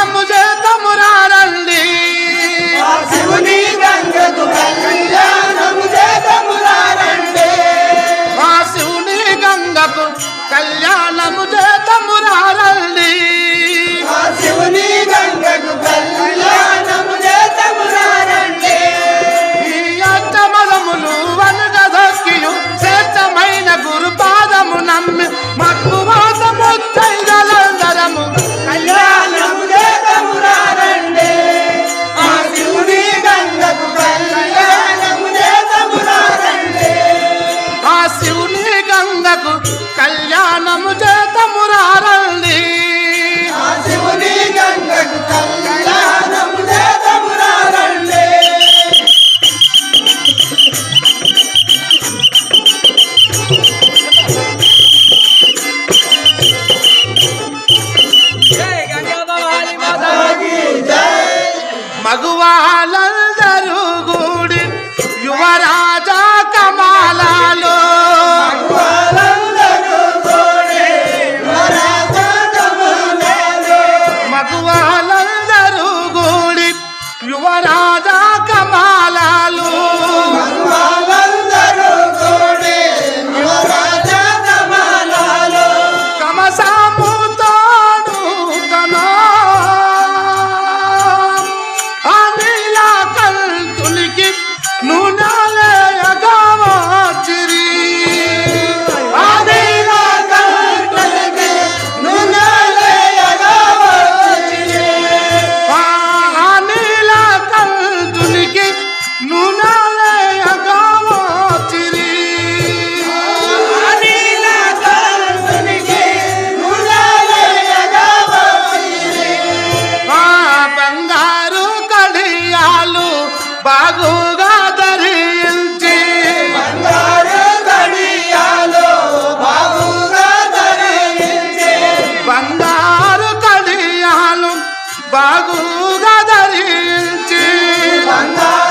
నమ్ము చేతము రానండి శివుని గంగకు కళ్యాణము చేతము రానండి మా శివుని గంగకు కళ్యాణము చేతము రానండి శివుని గంగకు కళ్యాణం রাজা బాగుగా ధరించి. బంగారు కడియాలు బాగుగా ధరించి. బంగారు కడియాలు బాగుగా ధరించి. బంగారు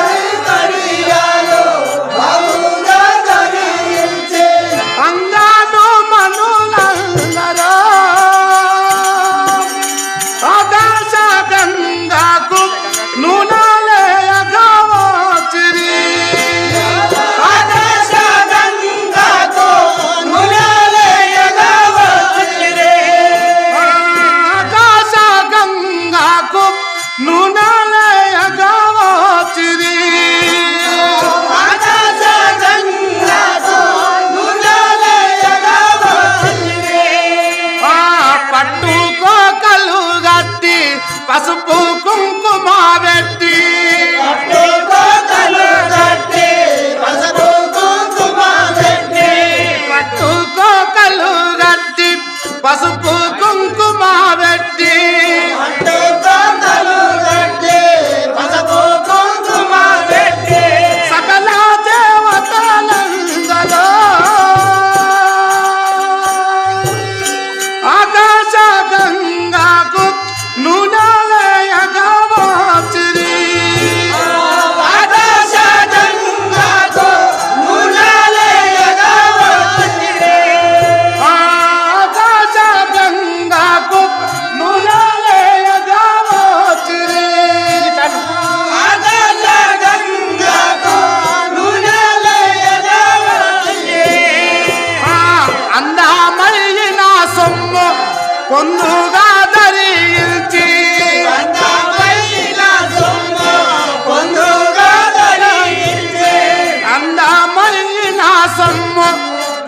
ಸಮ್ಮ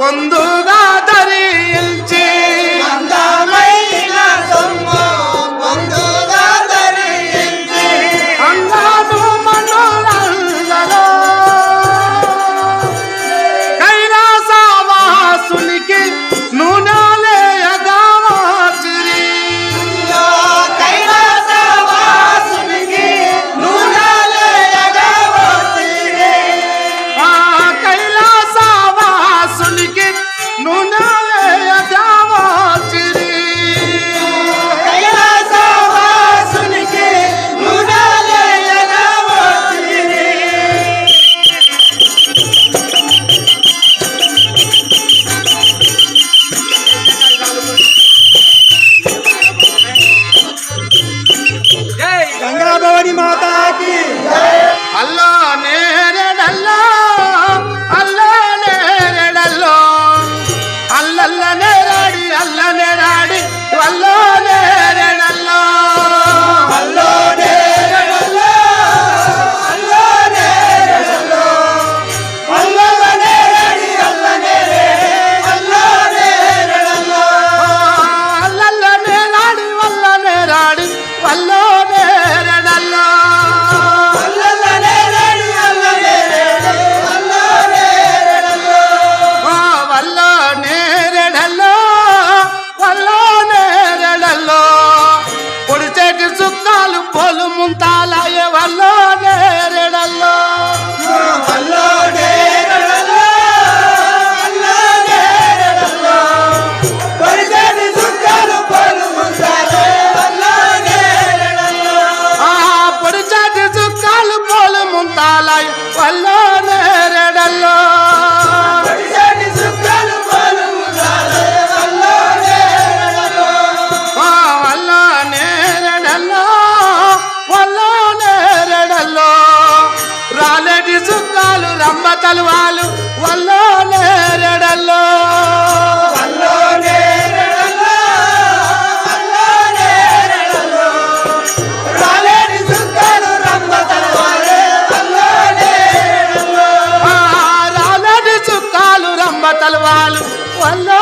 ಒಂದು ಗಾದರಿಯಲ್ಲಿ ముత్తాలు పొలు ముంతాలయ వల్లోనే ತಲವಾಲು ವಲ್ಲೋ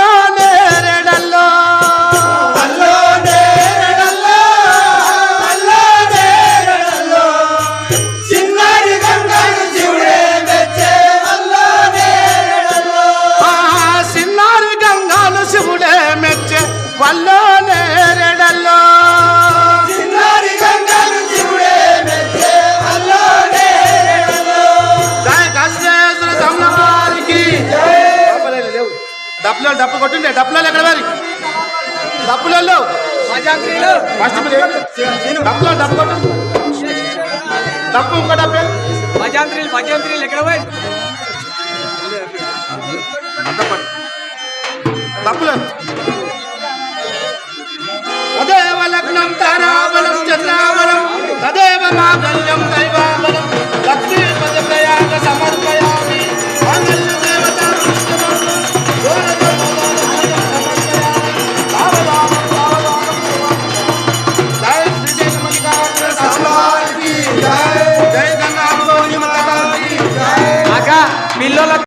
డబ్బులు డప్పు కొట్టిండే. డబ్బులు ఎక్కడ మరి? డబ్బులు ఫస్ట్ డబ్బులు డప్పు కొట్టు డప్పు ఇంకో డబ్బు భజాంత్రీలు భజాంత్రీలు ఎక్కడ పోయి? డబ్బులు లగ్నం తారావలం చంద్రావలం తదేవ మా గల్యం